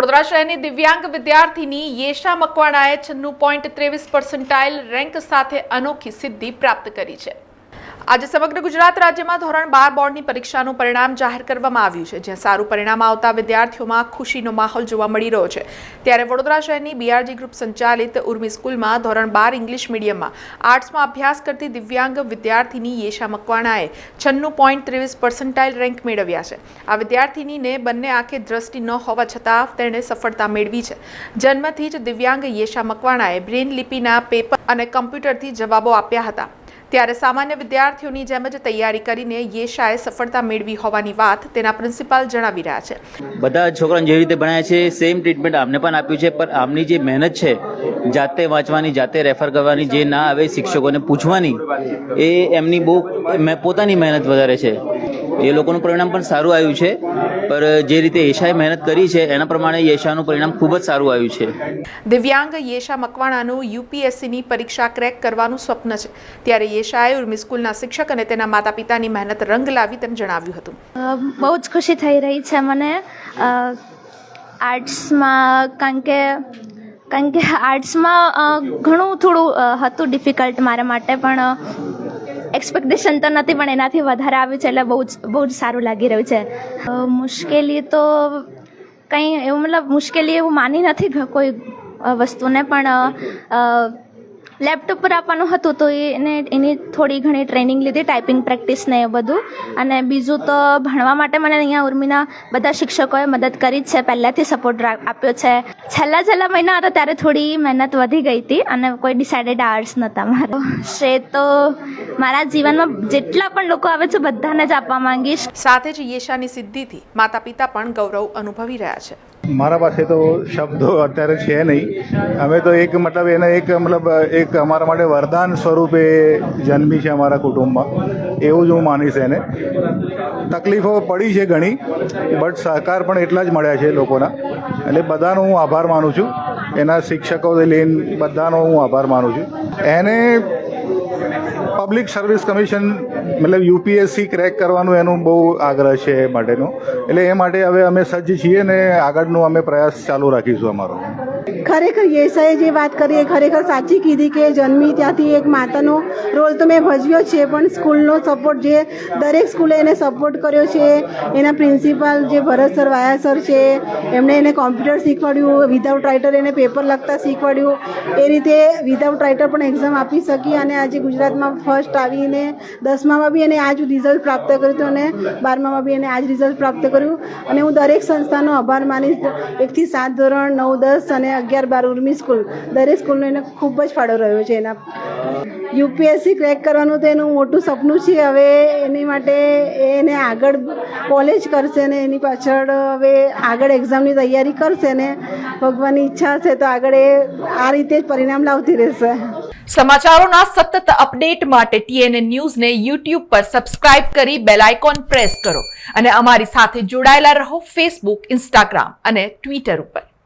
વડોદરા શહેરની દિવ્યાંગ વિદ્યાર્થીની યેશા મકવાણાએ છન્નું પોઈન્ટ ત્રેવીસ પર્સન્ટાઇલ રેન્ક સાથે અનોખી સિદ્ધિ પ્રાપ્ત કરી છે. આજે સમગ્ર ગુજરાત રાજ્યમાં ધોરણ બાર બોર્ડની પરીક્ષાનું પરિણામ જાહેર કરવામાં આવ્યું છે, જ્યાં સારું પરિણામ આવતા વિદ્યાર્થીઓમાં ખુશીનો માહોલ જોવા મળી રહ્યો છે. ત્યારે વડોદરા શહેરની બીઆરજી ગ્રુપ સંચાલિત ઉર્મી સ્કૂલમાં ધોરણ બાર ઇંગ્લિશ મીડિયમમાં આર્ટ્સમાં અભ્યાસ કરતી દિવ્યાંગ વિદ્યાર્થીની યેશા મકવાણાએ છન્નું પોઈન્ટ ત્રેવીસ પર્સન્ટાઇલ રેન્ક મેળવ્યા છે. આ વિદ્યાર્થીનીને બંને આંખે દ્રષ્ટિ ન હોવા છતાં તેણે સફળતા મેળવી છે. જન્મથી જ દિવ્યાંગ યેશા મકવાણાએ બ્રેન લિપિના પેપર અને કમ્પ્યુટરથી જવાબો આપ્યા હતા. ત્યારે સામાન્ય વિદ્યાર્થીઓની જેમ જ તૈયારી કરીને યેશાએ સફળતા મેળવી હોવાની વાત તેના પ્રિન્સિપાલ જણાવી રહ્યા છે. બધા છોકરાને જેવી રીતે ભણાય છે સેમ ટ્રીટમેન્ટ આમને પણ આપ્યું છે, પણ આમની જે મહેનત છે, જાતે વાંચવાની, જાતે રેફર કરવાની, જે ના આવે શિક્ષકોને પૂછવાની, એ એમની બહુ પોતાની મહેનત વધારે છે. એ લોકોનું પરિણામ પણ સારું આવ્યું છે. પર જે રીતે યશાએ મહેનત કરી છે એના પ્રમાણે યશાનું પરિણામ ખૂબ જ સારું આવ્યું છે. દિવ્યાંગ યેશા મકવાણાનું યુપીએસસીની પરીક્ષા ક્રેક કરવાનું સ્વપ્ન છે. ત્યારે યેશાએ ઉર્મી સ્કૂલના શિક્ષક અને તેના માતા પિતાની મહેનત રંગ લાવી તેમ જણાવ્યું હતું. બહુ જ ખુશી થઈ રહી છે મને. આર્ટ્સમાં કારણ કે કારણ કે આર્ટ્સમાં ઘણું થોડું હતું ડિફિકલ્ટ મારા માટે પણ એક્સપેક્ટેશન તો નથી, પણ એનાથી વધારે આવ્યું છે એટલે બહુ જ બહુ જ સારું લાગી રહ્યું છે. મુશ્કેલી તો કંઈ એવું મતલબ મુશ્કેલી એવું માની નથી કોઈ વસ્તુને, પણ લેપટોપ પર આપવાનું હતું તો એને, એની થોડી ઘણી ટ્રેનિંગ લીધી ટાઈપિંગ પ્રેક્ટિસ ને એ બધું. અને બીજું તો ભણવા માટે મને અહીંયા ઉર્મિના બધા શિક્ષકોએ મદદ કરી જ છે. પહેલાંથી સપોર્ટ આપ્યો છે. છેલ્લા છેલ્લા મહિના હતા ત્યારે થોડી મહેનત વધી ગઈ હતી અને કોઈ ડિસાઇડેડ આર્ટ્સ નહોતા મારો. શ્રેય તો મારા જીવનમાં જેટલા પણ લોકો આવે છે, બધાને જ આપવા માંગીશ. સાથે જ યેશાની સિદ્ધિથી માતા પિતા પણ ગૌરવ અનુભવી રહ્યા છે. મારા પાસે તો શબ્દો અત્યારે છે નહીં. અમે તો એક મતલબ એને એક મતલબ, એક અમારા માટે વરદાન સ્વરૂપે જન્મી છે અમારા કુટુંબમાં. એવું જ હું માનીશ એને. તકલીફો પડી છે ઘણી, બટ સહકાર પણ એટલા જ મળ્યા છે લોકોના. એટલે બધાનો હું આભાર માનું છું. એના શિક્ષકોથી લઈને બધાનો હું આભાર માનું છું. એને પબ્લિક સર્વિસ કમિશન મતલબ યુપીએસસી ક્રેક કરવાનું એનું બહુ આગ્રહ છે એ માટેનો એટલે એ માટે હવે અમે સજ્જ છીએ ને આગળનું અમે પ્રયાસ ચાલુ રાખીશું અમારો ખરેખર યેસાએ જે વાત કરી એ ખરેખર સાચી કીધી કે જન્મી ત્યાંથી એક માતાનો રોલ તો મેં ભજવ્યો છે, પણ સ્કૂલનો સપોર્ટ જે દરેક સ્કૂલે એને સપોર્ટ કર્યો છે, એના પ્રિન્સિપાલ જે ભરત સર વાયા સર છે, એમણે એને કોમ્પ્યુટર શીખવાડ્યું વિધાઉટ રાઇટર એને પેપર લખતા શીખવાડ્યું, એ રીતે વિધાઉટ રાઇટર પણ એક્ઝામ આપી શકી અને આજે ગુજરાતમાં ફર્સ્ટ આવીને દસમામાં બી એને આ જ રિઝલ્ટ પ્રાપ્ત કર્યું હતું અને બારમામાં બી એને આ જ રિઝલ્ટ પ્રાપ્ત કર્યું. અને હું દરેક સંસ્થાનો આભાર માનીશ. એકથી સાત ધોરણ, નવ દસ અને અગિયાર બાર ઉર્મી સ્કૂલ. દરેક સ્કૂલનો એને ખૂબ જ ફાળો રહ્યો છે એના. યુપીએસસી ક્રેક કરવાનું તો એનું મોટું સપનું છે. હવે એની માટે એને આગળ કોલેજ કરશે ને એની પાછળ હવે આગળ એક્ઝામની તૈયારી કરશે ને ભગવાનની ઈચ્છા છે તો આગળ એ આ રીતે જ પરિણામ લાવતી રહેશે. સમાચારોના સતત અપડેટ માટે ટીએનએ ન્યૂઝને યુટ્યુબ પર સબસ્ક્રાઇબ કરી બેલ આઇકોન પ્રેસ કરો અને અમારી સાથે જોડાયેલા રહો ફેસબુક ઇન્સ્ટાગ્રામ અને ટ્વિટર ઉપર.